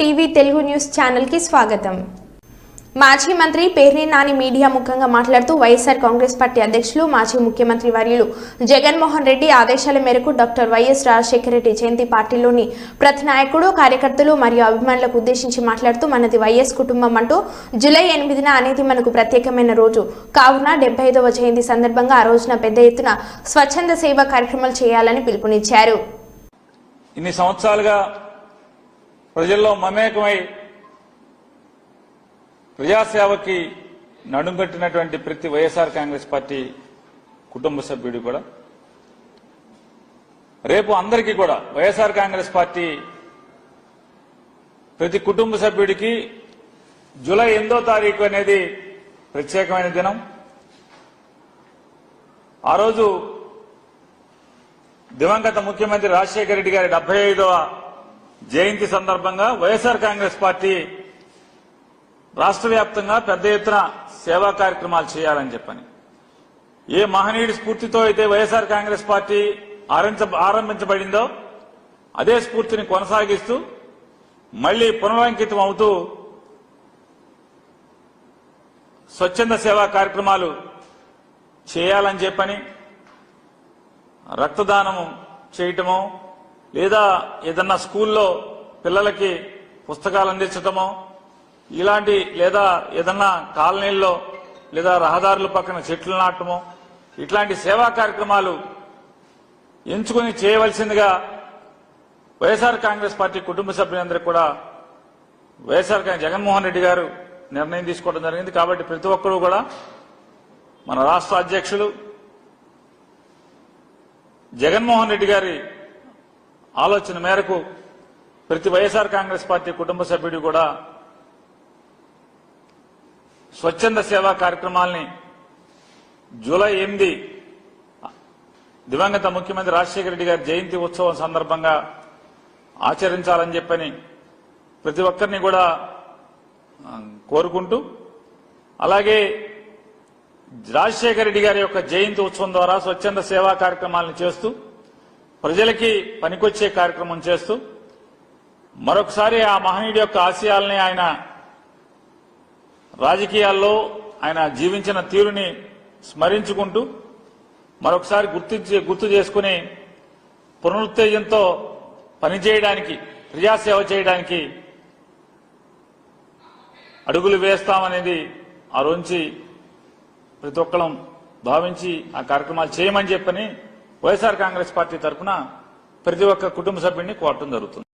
TV Telugu news ఛానల్కి స్వాగతం. మాజీ మంత్రి పేర్ని నాని మీడియా ముఖంగా మాట్లాడుతూ వైఎస్ఆర్ కాంగ్రెస్ పార్టీ అధ్యక్షులు మాజీ ముఖ్యమంత్రి వర్యులు జగన్మోహన్ రెడ్డి ఆదేశాల మేరకు డాక్టర్ వైఎస్ రాజశేఖర రెడ్డి జయంతి పార్టీలోని ప్రతి నాయకుడు కార్యకర్తలు మరియు అభిమానులకు ఉద్దేశించి మాట్లాడుతూ మనది వైఎస్ కుటుంబం అంటూ జూలై ఎనిమిదిన అనేది మనకు ప్రత్యేకమైన రోజు. కావున డెబ్బై ఐదవ జయంతి సందర్భంగా ఆ రోజున పెద్ద ఎత్తున స్వచ్ఛంద సేవా కార్యక్రమాలు చేయాలని పిలుపునిచ్చారు. ఇన్ని సంవత్సరాలుగా ప్రజల్లో మమేకమై ప్రజాసేవకి నడుంకట్టినటువంటి ప్రతి వైఎస్ఆర్ కాంగ్రెస్ పార్టీ కుటుంబ సభ్యుడు కూడా. రేపు అందరికీ కూడా వైఎస్ఆర్ కాంగ్రెస్ పార్టీ ప్రతి కుటుంబ సభ్యుడికి జూలై ఎనిమిదో తారీఖు అనేది ప్రత్యేకమైన దినం. ఆ రోజు దివంగత ముఖ్యమంత్రి రాజశేఖర రెడ్డి గారి డెబ్బై ఐదవ జయంతి సందర్భంగా వైఎస్ఆర్ కాంగ్రెస్ పార్టీ రాష్ట్ర వ్యాప్తంగా పెద్ద ఎత్తున సేవా కార్యక్రమాలు చేయాలని చెప్పని. ఏ మహనీయుడి స్ఫూర్తితో అయితే వైఎస్ఆర్ కాంగ్రెస్ పార్టీ ఆరంభించబడిందో అదే స్ఫూర్తిని కొనసాగిస్తూ మళ్ళీ పునరంకితం అవుతూ స్వచ్ఛంద సేవా కార్యక్రమాలు చేయాలని చెప్పని రక్తదానము చేయటము లేదా ఏదన్నా స్కూల్లో పిల్లలకి పుస్తకాలు అందించటమో ఇలాంటి లేదా ఏదన్నా కాలనీల్లో లేదా రహదారుల పక్కన చెట్లు నాటమో ఇట్లాంటి సేవా కార్యక్రమాలు ఎంచుకుని చేయవలసిందిగా వైఎస్ఆర్ కాంగ్రెస్ పార్టీ కుటుంబ సభ్యులందరికీ కూడా వైఎస్ఆర్ కాంగ్రెస్ జగన్మోహన్ రెడ్డి గారు నిర్ణయం తీసుకోవడం జరిగింది. కాబట్టి ప్రతి ఒక్కరూ కూడా మన రాష్ట్ర అధ్యక్షులు జగన్మోహన్ రెడ్డి గారి ఆలోచన మేరకు ప్రతి వైఎస్ఆర్ కాంగ్రెస్ పార్టీ కుటుంబ సభ్యుడు కూడా స్వచ్ఛంద సేవా కార్యక్రమాల్ని జూలై ఎనిమిది దివంగత ముఖ్యమంత్రి రాజశేఖర రెడ్డి గారి జయంతి ఉత్సవం సందర్భంగా ఆచరించాలని చెప్పని ప్రతి ఒక్కరిని కూడా కోరుకుంటూ అలాగే రాజశేఖర రెడ్డి గారి యొక్క జయంతి ఉత్సవం ద్వారా స్వచ్ఛంద సేవా కార్యక్రమాలను చేస్తూ ప్రజలకి పనికొచ్చే కార్యక్రమం చేస్తూ మరొకసారి ఆ మహనీయుడి యొక్క ఆశయాల్ని ఆయన రాజకీయాల్లో ఆయన జీవించిన తీరుని స్మరించుకుంటూ మరొకసారి గుర్తించి గుర్తు చేసుకుని పునరుత్తేజంతో పనిచేయడానికి ప్రజాసేవ చేయడానికి అడుగులు వేస్తామనేది ఆ రోజు ప్రతి ఒక్కరం భావించి ఆ కార్యక్రమాలు చేయమని చెప్పని వైఎస్ఆర్ కాంగ్రెస్ పార్టీ తరఫున ప్రతి ఒక్క కుటుంబ సభ్యుడిని కోరటం జరుగుతుంది.